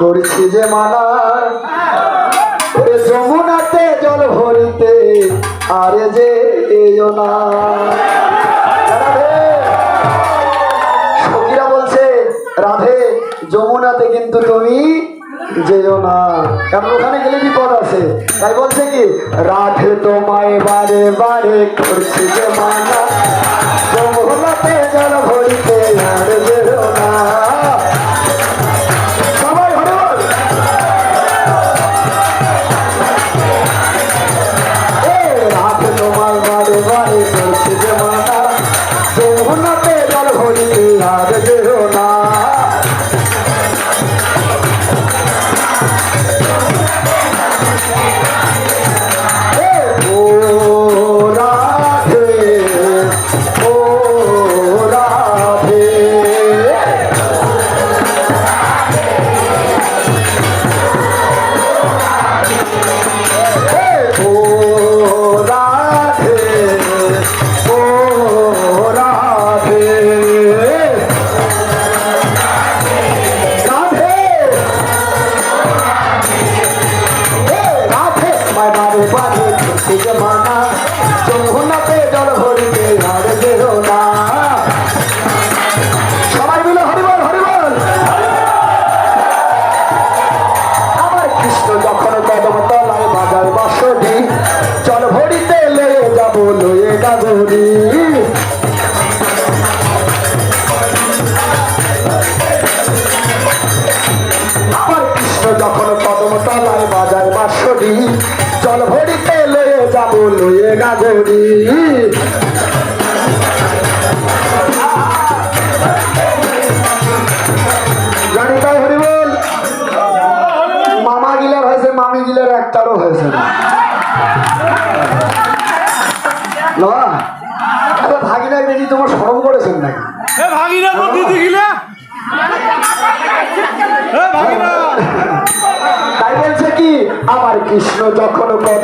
করছি যে মালা যমুনাতে জল ভরিতে, আরে যে এও না। সখীরা বলছে, রাধে, যমুনাতে কিন্তু তুমি যেও না। কারণ ওখানে গেলে বিপদ আছে তাই বলছে কি, রাধে তোমায় বারে বারে করছি যে মালা। যমুনাতে জল ভরিতে, আরে যে যখন কথা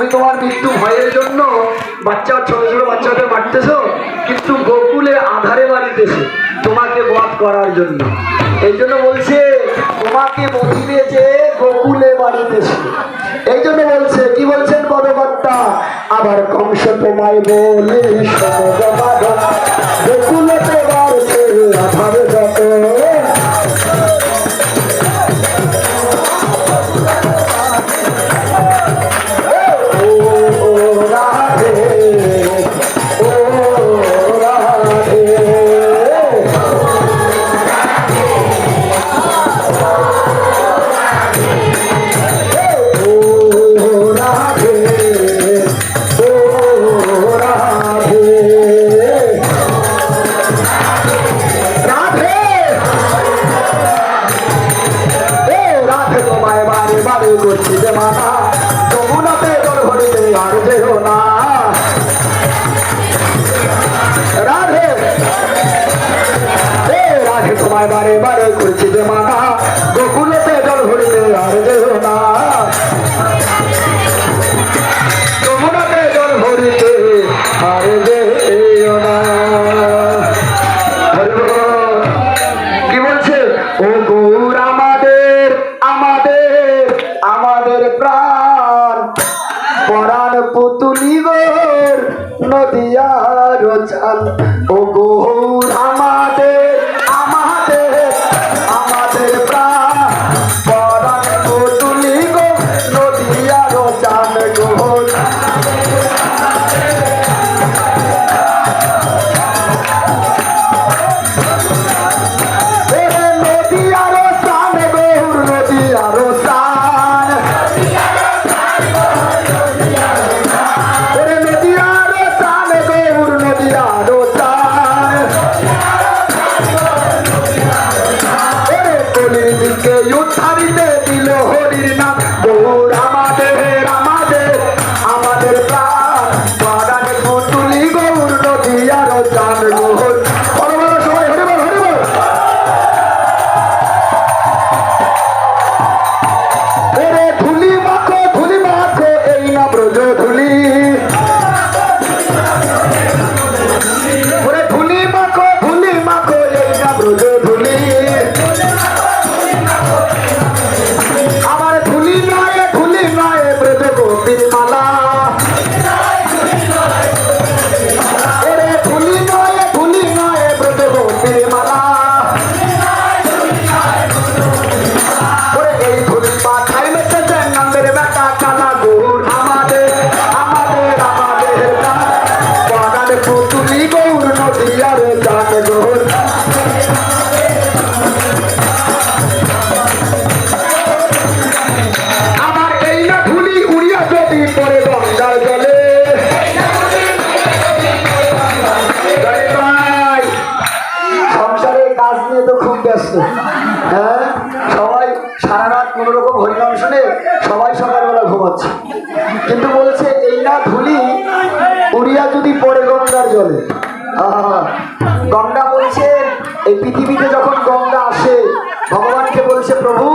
তুমি তোমার মৃত্যু ভয়ের জন্য বাচ্চা, ছোট ছোট বাচ্চাদের মারতেছ, কিন্তু গোকুলে আধারে মারিতেছে তোমাকে বধ করার জন্য। এই জন্য বলছে, তোমাকে মন্দিরে যে গোকুলে মারিতেছে এই জন্য বলছে, কি বলছেন পদকর্তা আবার কংস তোমায় বলে গোকুলে জলে। গঙ্গা বলছে, এই পৃথিবীতে যখন গঙ্গা আসে, ভগবানকে বলছে, প্রভু,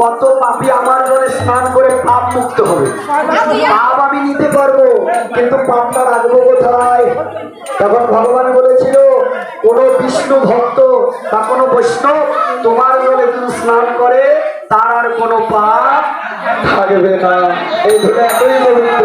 কত পাপি আমার জলে স্নান করে পাপ মুক্ত হবে। পাপ আমি নিতে পারব, কিন্তু পাপটা রাখব কোথায়? তখন ভগবান বলেছিল, কোনো বিষ্ণু ভক্ত বা কোনো বৈষ্ণব তোমার জলে যদি স্নান করে, তার আর কোনো পাপ থাকবে না। এই ধরে এতই পবিত্র